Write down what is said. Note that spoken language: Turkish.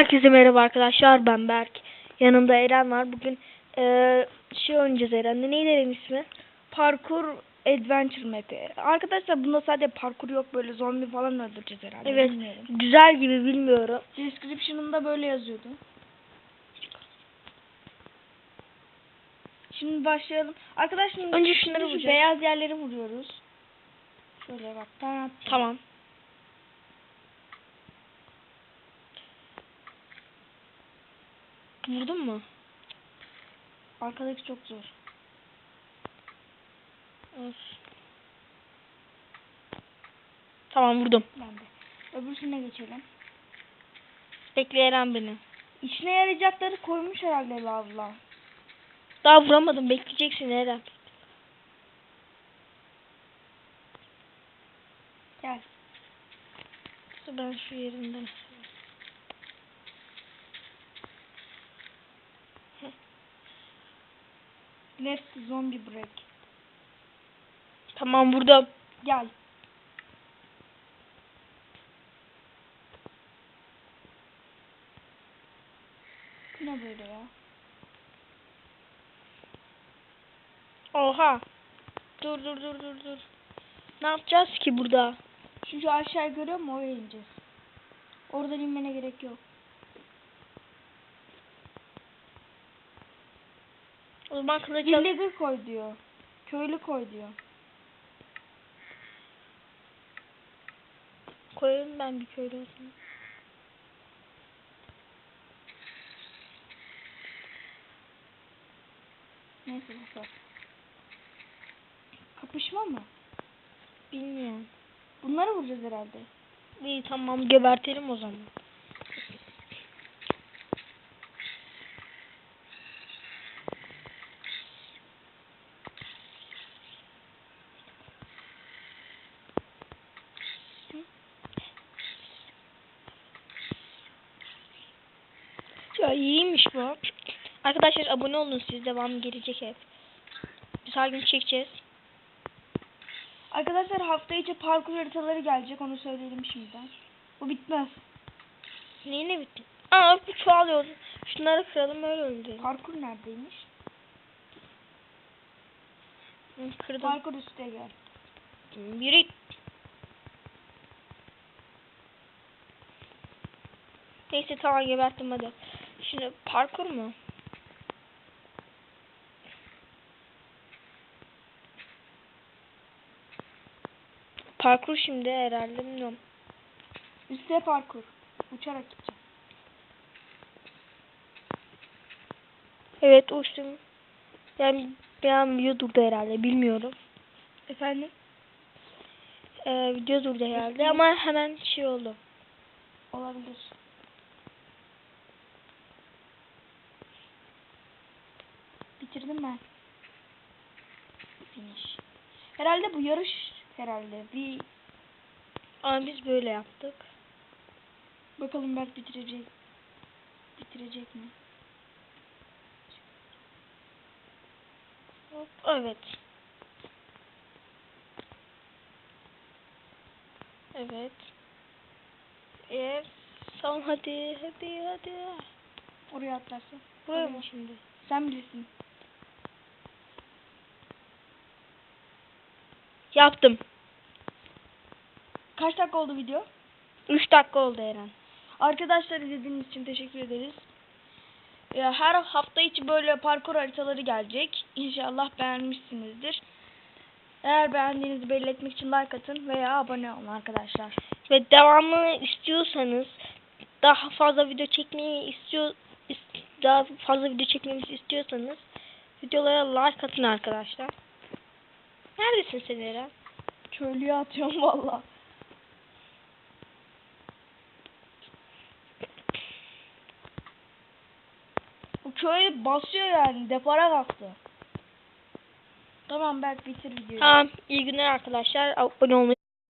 Herkese merhaba arkadaşlar ben Berk. Yanımda Eren var. Bugün eee şey oynayacağız Eren'le. Neydi Eren ismi? Parkur Adventure Map'i. Arkadaşlar bunda sadece parkur yok böyle zombi falan öldüreceğiz herhalde. Evet. Bilmiyorum. Güzel gibi bilmiyorum. Description'ında böyle yazıyordu. Şimdi başlayalım. Arkadaşlar Önce şunları şu beyaz yerleri vuruyoruz. Şöyle bak. Tamam. Tamam. Vurdun mu? Arkadaki çok zor. Olsun. Tamam vurdum. Ben de. Öbürsüne geçelim. Bekle Eren beni. İşine yarayacakları koymuş herhalde lavla. Daha vuramadım. Bekleyeceksin Eren. Gel. Ben şu yerinden. Left zombie break. Tamam vurdum. Gel. Ne böyle ya? Oha. Dur dur dur dur dur. Ne yapacağız ki burada? Şu aşağı görüyor musun? Oraya ineceğiz. Oradan inmene gerek yok. O zaman kılıç al- koy diyor. Köylü koy diyor. koyarım ben bir köylü olsun. Neyse bu Kapışma mı? Bilmiyorum. Bunları vuracağız herhalde. İyi tamam gebertelim o zaman. Ya iyiymiş bu. Arkadaşlar abone olun siz devamı gelecek hep. Biz her gün çekeceğiz. Arkadaşlar hafta içi parkur haritaları gelecek onu söyleyelim şimdiden. Bu bitmez. Neyi ne bitti? Aa bu çoğalıyor. Şunları kıralım öyle öldürelim. Parkur neredeymiş? Hı, Kırdım. Parkur üstte gel. Yürü. Neyse tamam geberttim hadi. Şimdi parkur mu? Parkur şimdi herhalde bilmiyorum. Üste parkur. Uçarak gideceğim. Evet uçtum. Yani an video durdu herhalde bilmiyorum. Efendim? Ee, video durdu herhalde ama hemen şey oldu. Olabilir. Bitirdim ben. Finish. Herhalde bu yarış herhalde. Bir Ama biz böyle yaptık. bakalım belki bitirecek. Bitirecek mi? Hop, Evet. Evet. Evet. Son hadi hadi hadi. Oraya atlarsın. Buraya mı şimdi? Sen bilirsin. Yaptım. Kaç dakika oldu video? 3 dakika oldu Eren. Arkadaşlar izlediğiniz için teşekkür ederiz. Her hafta içi böyle parkur haritaları gelecek. İnşallah beğenmişsinizdir. Eğer beğendiğinizi belli etmek için like atın veya abone olun arkadaşlar. Ve devamını istiyorsanız daha fazla video çekmeyi istiyor is- daha fazla video çekmemizi istiyorsanız videolara like atın arkadaşlar. Neredesin sen Eren? Köylüye atıyorum valla. Bu köy basıyor yani. Depara kalktı. Tamam Berk bitir videoyu. Tamam iyi günler arkadaşlar. Abone olmayı